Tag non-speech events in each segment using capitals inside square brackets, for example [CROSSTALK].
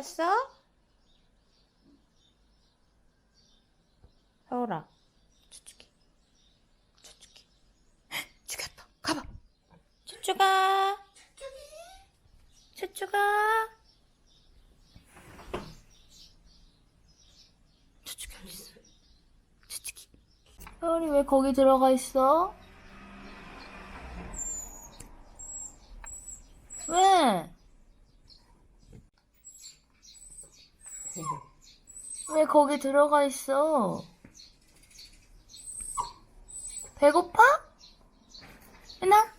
잘 잤어? 서울아. 추추기. 추추기. [GASPS] 죽였다. 가봐. 추추가. 추추가. 추추기 어디 있어? 추추기. 서울이 왜 거기 들어가 있어? 왜? 왜 거기 들어가 있어? 배고파? 은하?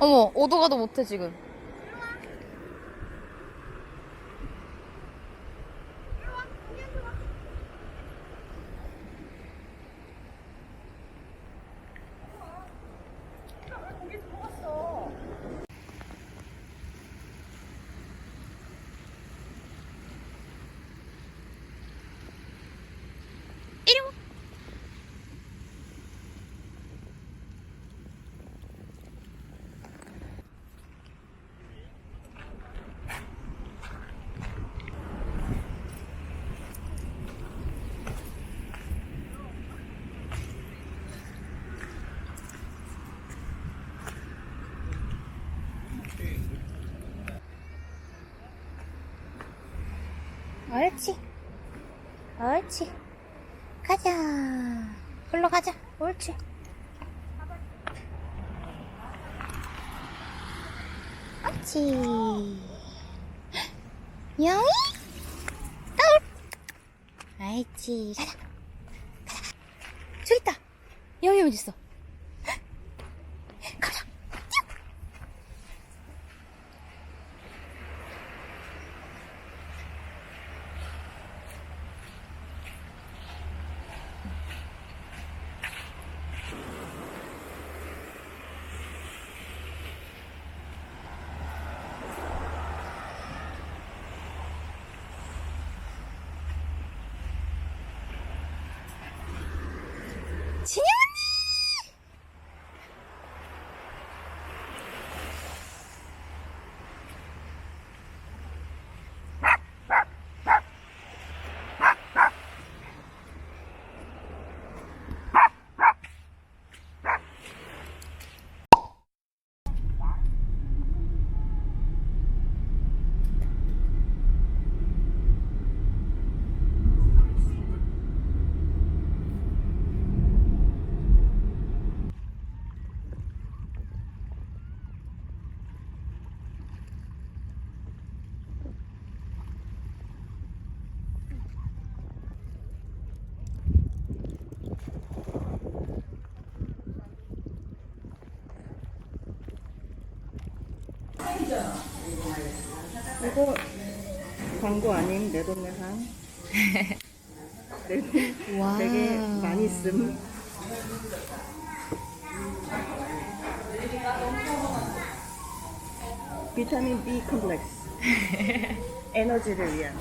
어머, 오도 가도 못해, 지금. 이리 와. 옳지. 옳지. 가자. 글로 가자. 옳지. 옳지. 영이? 올. 알지. 가자. 가자. 저기 있다. 영이 어디 있어? 가자. 뛰어. 진영 언니! 이거 광고 아님 내 동네 상. 내 동네 와. 되게 많이 쓴. 비타민 B 컴플렉스. [LAUGHS] 에너지를 위한.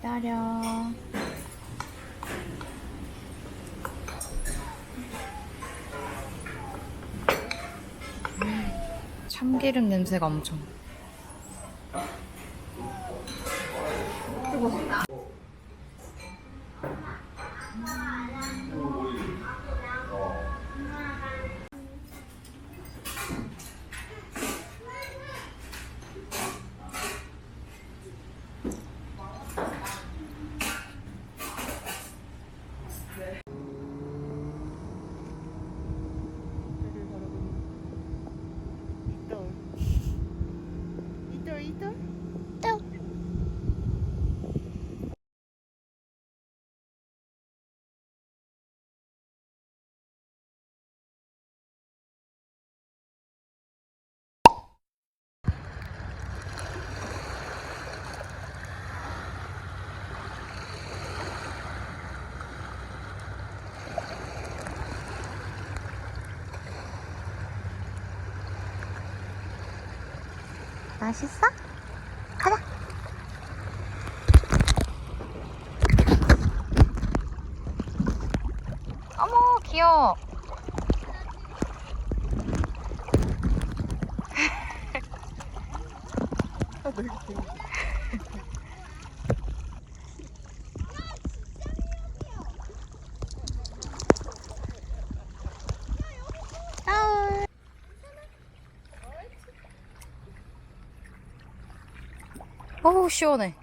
기다려. 참기름 냄새가 엄청. 이떨 이떨? 맛있어? 가자. 어머, 귀여워. 아우. 어우, 시원해.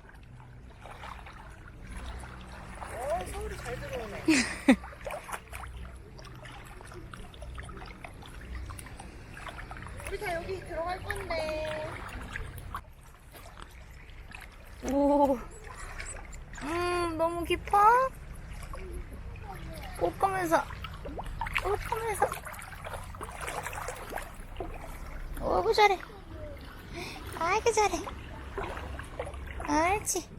우리 다 여기 들어갈 건데. 오. 음, 너무 깊어? 옷 보면서, 옷 보면서. 어이구, 잘해. 아이고, 잘해. 옳지.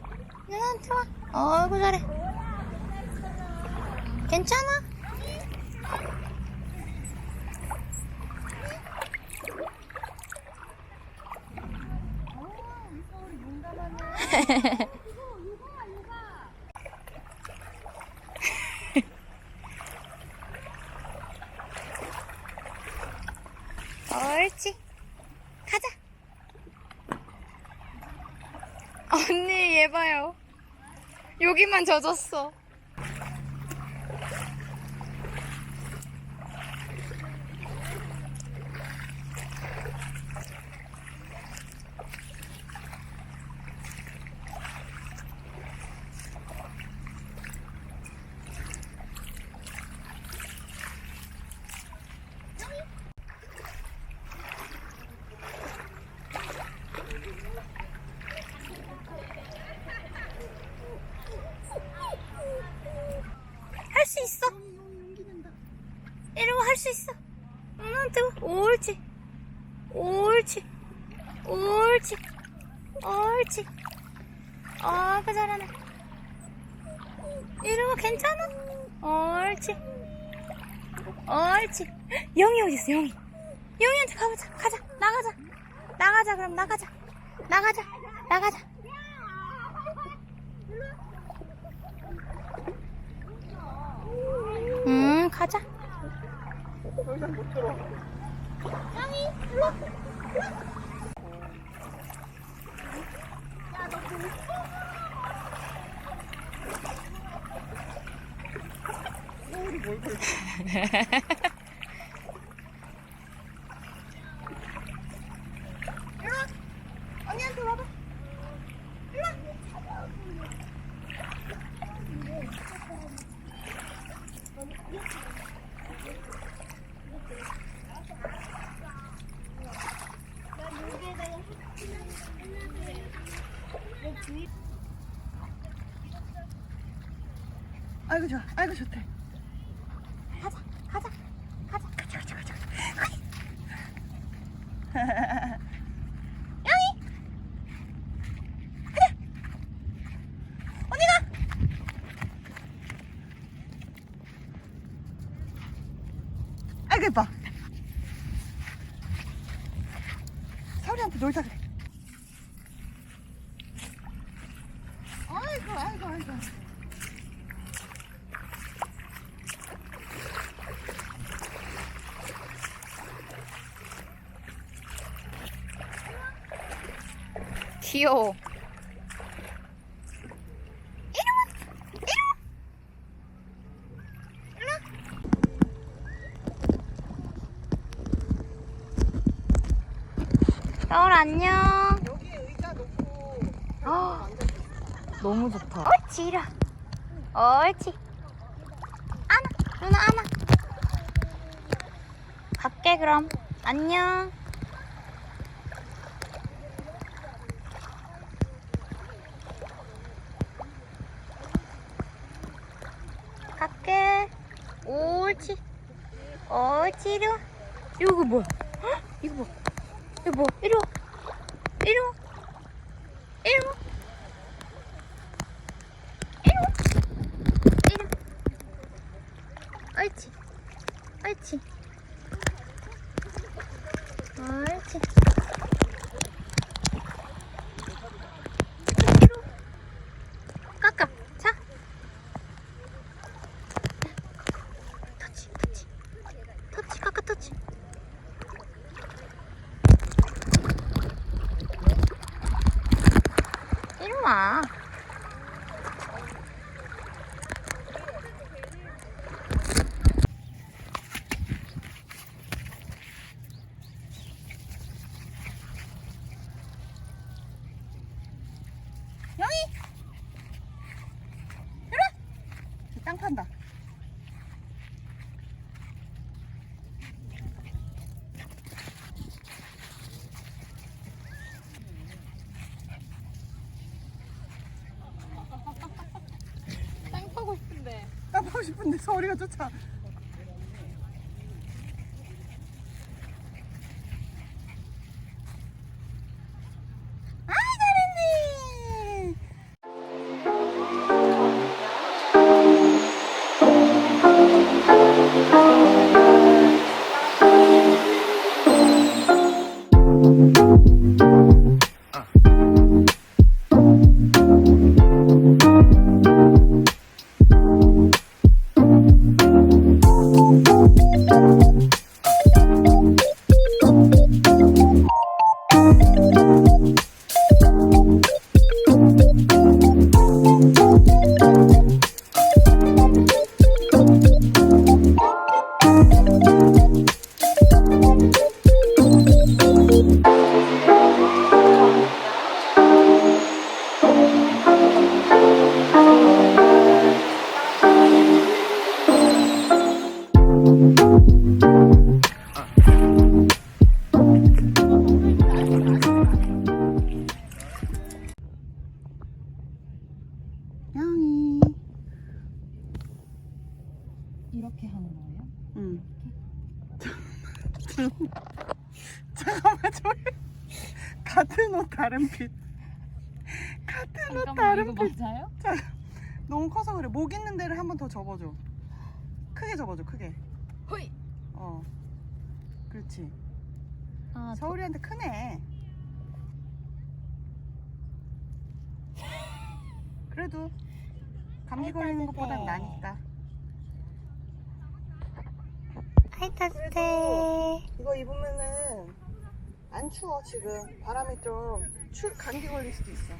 누나한테 와. 어이구, 잘해. 괜찮아? [LAUGHS] 옳지. 가자. 언니, 얘 봐요. 여기만 젖었어. 할 수 있어. 이러고 할 수 있어. 누나한테 와. 옳지. 옳지. 옳지. 옳지. 아그 잘하네. 이러고 괜찮아? 옳지. 옳지. 영이 어디 있어, 영이? 영이한테 가보자. 가자. 나가자. 나가자, 그럼 나가자. 나가자. 나가자. 음, 가자. 더 이상 못 들어. 언니한테 아이고 좋아. 아이고 좋대. 가자 가자 가자. 가자 가자 가자. [LAUGHS] 가자 영희 가자. 언니가! 아이고 예뻐. 서리한테 놀자 그래. 귀여워. 서울 안녕. 여기 의자 놓고 아, 너무 좋다. 옳지, 이리 와. 옳지. 안아, 누나 안아. 갈게, 그럼. 안녕. 갈게. 옳지. 옳지, 이리 와. 이거 뭐야? 헉, 이거 뭐? 이거 뭐? 이리 와. 이리 와. 이리 와. 이리 옳지 옳지 옳지 이리 깎아 자 터치 터치 터치 깎아 터치 이리 와 땅 판다. 땅 파고 싶은데. 싶은데 서울이가 쫓아. 아 서울이한테 크네. 그래도 감기 걸리는 것보단 나니까. 아이 따뜻해 이거 입으면은 안 추워 지금. 바람이 좀 추, 감기 걸릴 수도 있어.